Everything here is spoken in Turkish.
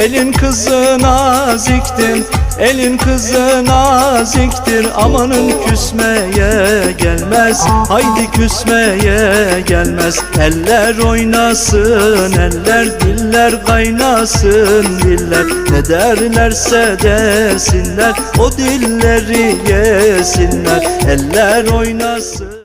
Elin kızı naziktir Elin kızı naziktir. Amanın küsmeye gelmez Haydi küsmeye gelmez. Eller oynasın eller Diller kaynasın diller Ne derlerse desinler O dilleri yesinler. Eller oynasın